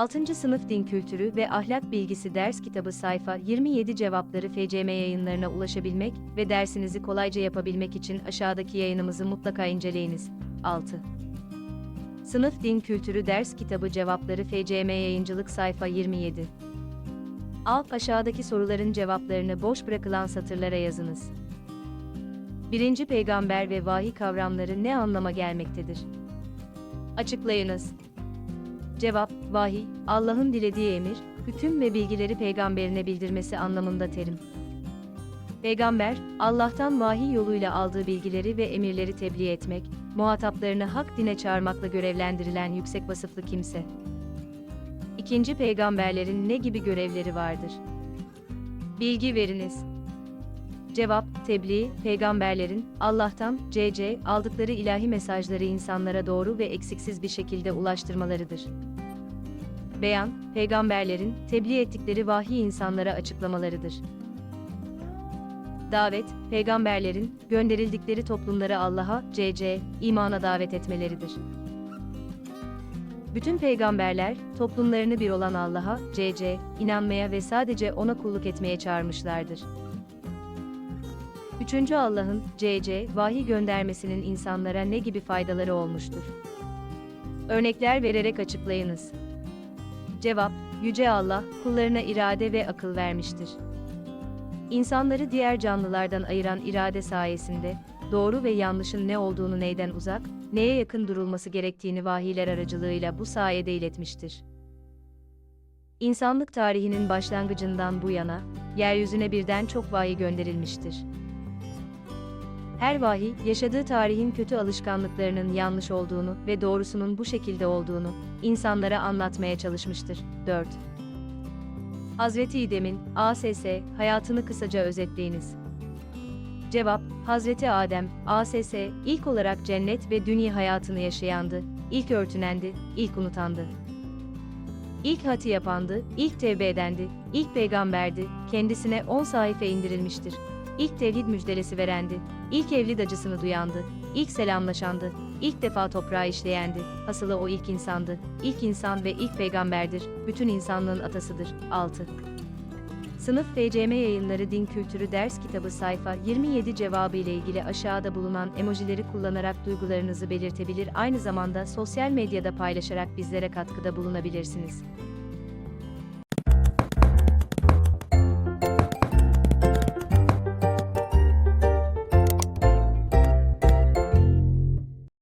6. Sınıf Din Kültürü ve Ahlak Bilgisi Ders Kitabı Sayfa 27 Cevapları FCM yayınlarına ulaşabilmek ve dersinizi kolayca yapabilmek için aşağıdaki yayınımızı mutlaka inceleyiniz. 6. Sınıf Din Kültürü Ders Kitabı Cevapları FCM Yayıncılık Sayfa 27 Alt aşağıdaki soruların cevaplarını boş bırakılan satırlara yazınız. Birinci peygamber ve vahiy kavramları ne anlama gelmektedir? Açıklayınız. Cevap, vahiy, Allah'ın dilediği emir, hüküm ve bilgileri peygamberine bildirmesi anlamında terim. Peygamber, Allah'tan vahiy yoluyla aldığı bilgileri ve emirleri tebliğ etmek, muhataplarını hak dine çağırmakla görevlendirilen yüksek vasıflı kimse. İkinci peygamberlerin ne gibi görevleri vardır? Bilgi veriniz. Cevap, tebliğ, peygamberlerin, Allah'tan, CC, aldıkları ilahi mesajları insanlara doğru ve eksiksiz bir şekilde ulaştırmalarıdır. Beyan, peygamberlerin, tebliğ ettikleri vahiy insanlara açıklamalarıdır. Davet, peygamberlerin, gönderildikleri toplumları Allah'a, CC, imana davet etmeleridir. Bütün peygamberler, toplumlarını bir olan Allah'a, CC, inanmaya ve sadece O'na kulluk etmeye çağırmışlardır. Üçüncü Allah'ın, CC, vahiy göndermesinin insanlara ne gibi faydaları olmuştur? Örnekler vererek açıklayınız. Cevap, Yüce Allah, kullarına irade ve akıl vermiştir. İnsanları diğer canlılardan ayıran irade sayesinde, doğru ve yanlışın ne olduğunu neyden uzak, neye yakın durulması gerektiğini vahiyler aracılığıyla bu sayede iletmiştir. İnsanlık tarihinin başlangıcından bu yana, yeryüzüne birden çok vahiy gönderilmiştir. Her vahiy, yaşadığı tarihin kötü alışkanlıklarının yanlış olduğunu ve doğrusunun bu şekilde olduğunu insanlara anlatmaya çalışmıştır. 4. Hazreti İdem'in ASS hayatını kısaca özetleyiniz. Cevap: Hazreti Adem ASS ilk olarak cennet ve dünya hayatını yaşayandı, ilk örtünendi, ilk unutandı. İlk hati yapandı, ilk tevbe edendi, ilk peygamberdi, kendisine 10 sayfa indirilmiştir. İlk tevhid müjdelesi verendi, ilk evlid acısını duyandı, ilk selamlaşandı, ilk defa toprağı işleyendi, hasılı o ilk insandı, ilk insan ve ilk peygamberdir, bütün insanlığın atasıdır. 6. Sınıf FCM Yayınları Din Kültürü Ders Kitabı sayfa 27 cevabı ile ilgili aşağıda bulunan emojileri kullanarak duygularınızı belirtebilir aynı zamanda sosyal medyada paylaşarak bizlere katkıda bulunabilirsiniz.